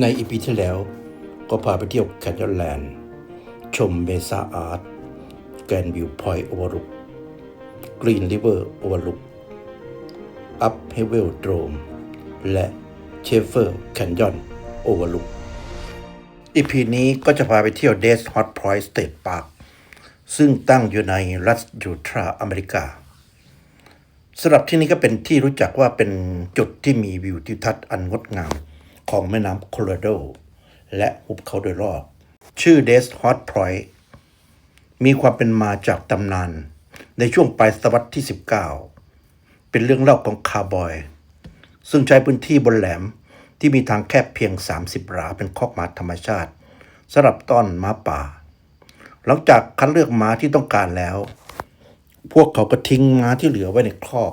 ในอีพีที่แล้วก็พาไปเที่ยวแคนยอนแลนด์ ชมเมซาอาร์ตแกนวิวพอยต์โอเวอร์ลุกกรีนริเวอร์โอเวอร์ลุกอัพเฮเวลโดรมและเชฟเฟอร์แคนยอนโอเวอร์ลุกอีพีนี้ก็จะพาไปเที่ยวเดสฮอตพอยต์สเตทพาร์คซึ่งตั้งอยู่ในรัฐยูทาห์อเมริกาสำหรับที่นี้ก็เป็นที่รู้จักว่าเป็นจุดที่มีวิวทิวทัศน์อันงดงาม ของแม่น้ำโคโลราโด และหุบเขาโดยรอบ ชื่อเดสฮอตพอยต์มีความเป็นมาจากตำนาน ในช่วงปลายศตวรรษที่ 19 เป็นเรื่องเล่าของคาร์บอย ซึ่งใช้พื้นที่บนแหลมที่มีทางแคบเพียง 30หราเป็นคอกม้าธรรมชาติสำหรับต้อนม้าป่า หลังจากคัดเลือกม้าที่ต้องการแล้ว พวกเขาก็ทิ้งม้าที่เหลือไว้ในคอก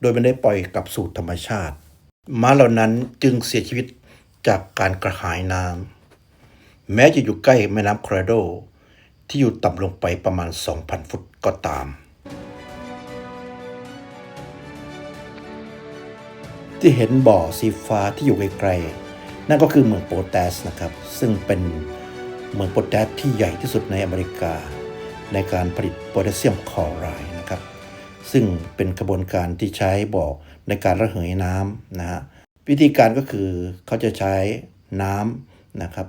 โดยไม่ได้ปล่อยกลับสู่ธรรมชาติ ม้าเหล่านั้นจึงเสียชีวิต จากการกระหายน้ำแม้จะอยู่ใกล้แม่น้ำโคลราโด ที่อยู่ต่ำลงไปประมาณ 2,000 ฟุตก็ตาม ที่เห็นบ่อสีฟ้าที่อยู่ไกลๆนั่นก็คือเมืองโปรแตสนะครับ ซึ่งเป็นเมืองโปรแตสที่ใหญ่ที่สุดในอเมริกา ในการผลิตโพแทสเซียมคลอไรด์นะครับ ซึ่งเป็นกระบวนการที่ใช้บ่อในการระเหยน้ำนะฮะ วิธีการก็คือเขาจะใช้น้ำนะครับ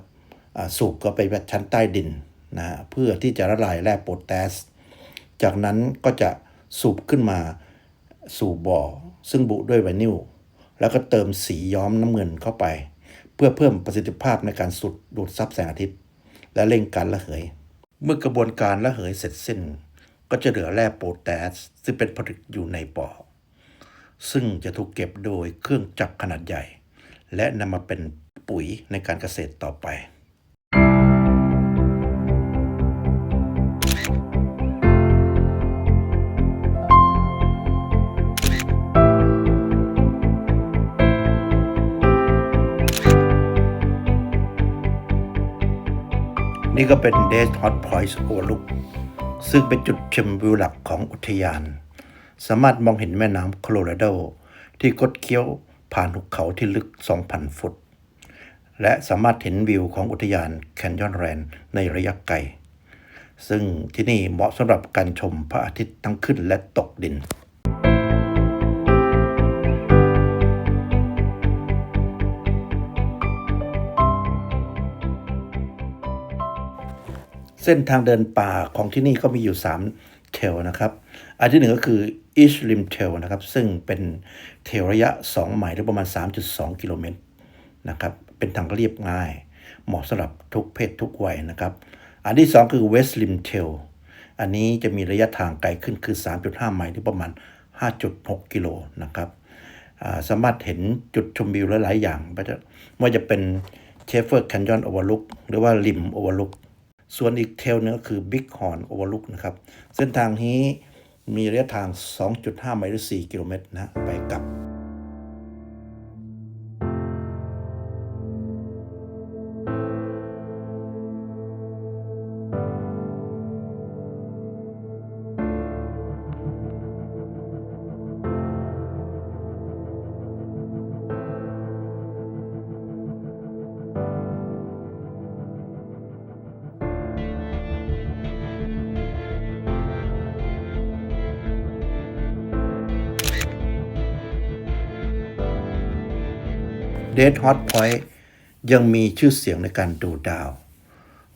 สูบก็ไปชั้นใต้ดินนะเพื่อที่จะละลายแร่โพแทสจากนั้นก็จะสูบขึ้นมาสู่บ่อ ซึ่งบุด้วยไวนิลแล้วก็เติมสีย้อมน้ำเงินเข้าไป เพื่อเพิ่มประสิทธิภาพในการสูดดูดซับแสงอาทิตย์ และเร่งการระเหย เมื่อกระบวนการระเหยเสร็จสิ้น ก็จะเหลือแร่โพแทสซึ่งเป็นผลึกอยู่ในบ่อ ซึ่งจะถูกเก็บโดยเครื่องจักรขนาดใหญ่ และนำมาเป็นปุ๋ยในการเกษตรต่อไปนี่ก็เป็น d a y Hot Point Overlook ซึ่งเป็นจุดชมวิวหลักของอุทยาน สามารถมองเห็นแม่น้ำโคโลราโด ที่คดเคี้ยวผ่านหุบเขาที่ลึก 2,000 ฟุต และสามารถเห็นวิวของอุทยานแคนยอนแรนในระยะไกล ซึ่งที่นี่เหมาะสำหรับการชมพระอาทิตย์ทั้งขึ้นและตกดินเส้นทางเดินป่าของที่นี่ก็มีอยู่ 3 เทลนะครับ อันที่หนึ่งก็คือ East Rim tail นะครับ ซึ่งเป็นเทลระยะ 2 ไมล์หรือประมาณ 3.2 กิโลเมตรนะครับ เป็นทางเรียบง่าย เหมาะสำหรับทุกเพศทุกวัยนะครับ อันที่ 2 คือ West Rim tail อันนี้จะมีระยะทางไกลขึ้นคือ 3.5 ไมล์หรือประมาณ 5.6 กิโลนะครับสามารถเห็นจุดชมวิวหลาย ๆ อย่างไม่ว่าจะไม่ว่าจะเป็นเชฟเฟอร์แคนยอนโอเวอร์ลุกหรือว่าริมโอเวอร์ลุก ส่วนอีกเทลหนึงก็คือ Big Horn Overlook นะครับ เส้นทางนี้มีระยะทาง 2.5 ไมล์หรือ 4 กิโลเมตรนะ ไปกลับ เด d ฮอตพอยต์ยังมีชื่อเสียงในการดูดาว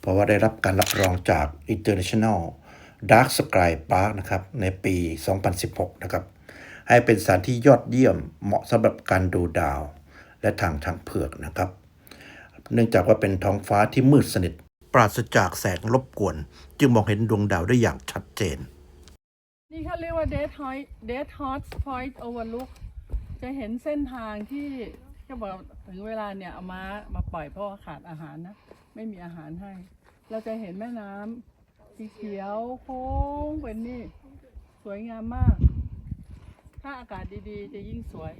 เพราะว่าได้รับการรับรองจาก International Dark Sky Park นะครับในปี 2016 นะครับ ให้เป็นสถานที่ยอดเยี่ยมเหมาะสำหรับการดูดาว และทางทางเผือกนะครับ เนื่องจากว่าเป็นท้องฟ้าที่มืดสนิท ปราศจากแสงรบกวน จึงมองเห็นดวงดาวได้อย่างชัดเจน นี่เขาเรียกว่า Dead Hot Dead Hot Point Overlook จะเห็นเส้นทางที่ ก็บอกถึงเวลาเนี่ยเอามามาปล่อยเพราะว่าขาดอาหารนะ ไม่มีอาหารให้ เราจะเห็นแม่น้ำสีเขียวโค้งเป็นนี่ สวยงามมาก ถ้าอากาศดีๆ จะยิ่งสวย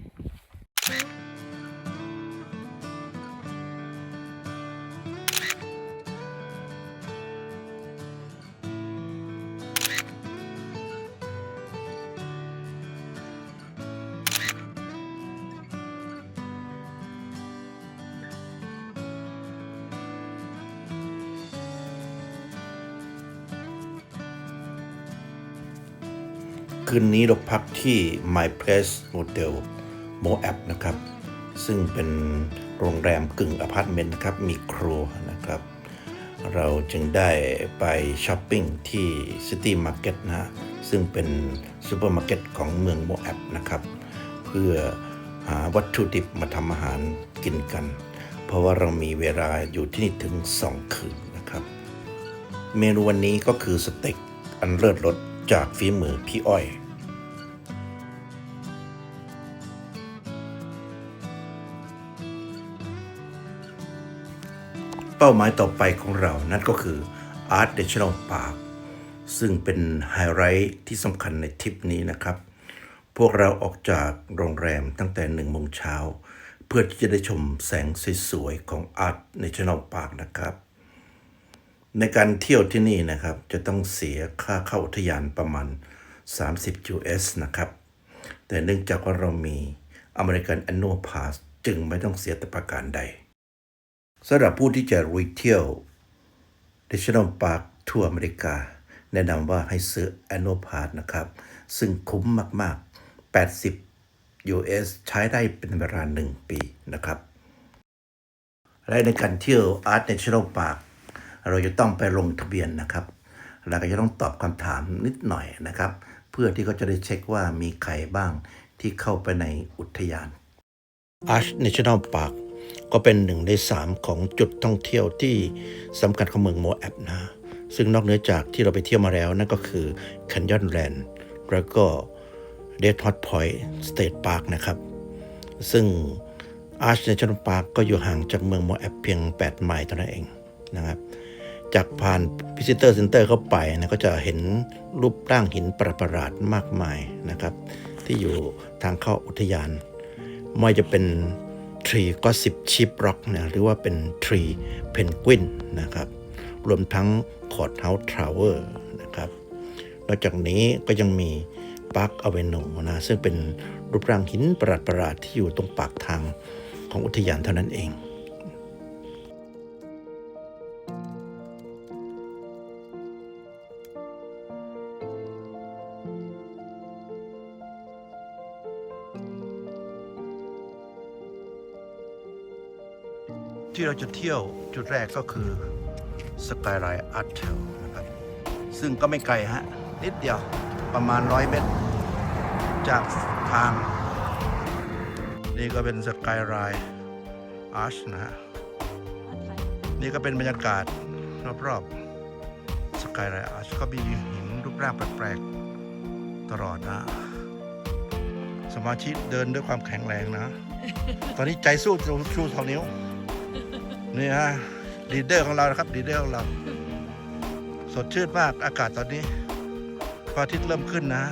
คืนนี้เราพักที่ My Place Hotel Moab นะครับ ซึ่งเป็นโรงแรมกึ่งอพาร์ตเมนต์นะครับ มีครัวนะครับ เราจึงได้ไปช้อปปิ้งที่ City Market นะฮะซึ่งเป็นซูเปอร์มาร์เก็ตของเมืองโมแอบนะครับ เพื่อหาวัตถุดิบมาทำอาหารกินกัน เพราะว่าเรามีเวลาอยู่ที่นี่ถึง 2 คืนนะครับ เมนูวันนี้ก็คือสเต็กอันเลิศรสจากฝีมือพี่อ้อย เป้าหมายต่อไปของเรานั่นก็คือ Art National Park ซึ่งเป็นไฮไลท์ที่สำคัญในทริปนี้นะครับ พวกเราออกจากโรงแรมตั้งแต่หนึ่งโมงเช้า เพื่อที่จะได้ชมแสงสวยๆของ Art National Park นะครับ ในการเที่ยวที่นี่นะครับ จะต้องเสียค่าเข้าอุทยานประมาณ 30 US นะครับ แต่เนื่องจากว่าเรามี American Annual Pass จึงไม่ต้องเสียแต่ประการใด สำหรับผู้ที่จะรุยเที่ยว National Park ทั่วอเมริกา แนะนำว่าให้ซื้อ Annual Pass นะครับ ซึ่งคุ้มมาก ๆ 80 US ใช้ได้เป็นเวลา1ปีนะครับ และในการเที่ยว Art National Park เราจะต้องไปลงทะเบียนนะครับแล้วก็จะต้องตอบคำถามนิดหน่อยนะครับ เพื่อที่เขาจะได้เช็คว่ามีใครบ้างที่เข้าไปในอุทยาน Arch National Park ก็เป็นหนึ่งในสามของจุดท่องเที่ยวที่สำคัญของเมืองโมแอบนะ ซึ่งนอกเหนือจากที่เราไปเที่ยวมาแล้วนั่นก็คือ Canyon Land แล้วก็ Dead Hot Point State Park นะครับ ซึ่ง Arch National Park ก็อยู่ห่างจากเมืองโมแอบเพียง 8 ไมล์เท่านั้นเองนะครับ จากผ่าน Visitor Center เตอร์เข้าไปนะก็จะเห็นรูปร่างหินประหลาดมากมายนะครับ ที่อยู่ทางเข้าอุทยาน ไม่ว่าจะเป็น ทรีก็สิบชิปร็อกนะหรือว่าเป็นทรีเพนกวินนะครับ รวมทั้งคอร์ดเฮาส์ทาวเวอร์นะครับ นอกจากนี้ก็ยังมีปาร์คอเวนูนะซึ่งเป็นรูปร่างหินประหลาดๆที่อยู่ตรงปากทางของอุทยานเท่านั้นเอง ที่เราจะเที่ยวจุดแรกก็คือสกายไลน์อาร์ตเทลนะครับ ซึ่งก็ไม่ไกลฮะ นิดเดียวประมาณร้อยเมตร จากทาง นี่ก็เป็นสกายไลน์อาร์ชนะฮะ นี่ก็เป็นบรรยากาศรอบๆสกายไลน์อาร์ชก็มีหินรูปร่างแปลกๆ ตลอดนะ สมาชิกเดินด้วยความแข็งแรงนะ ตอนนี้ใจสู้ชูสองนิ้ว นี่ฮะลีดเดอร์ของเรานะครับลีดเดอร์ของเรา สดชื่นมากอากาศตอนนี้พระอาทิตย์เริ่มขึ้นนะ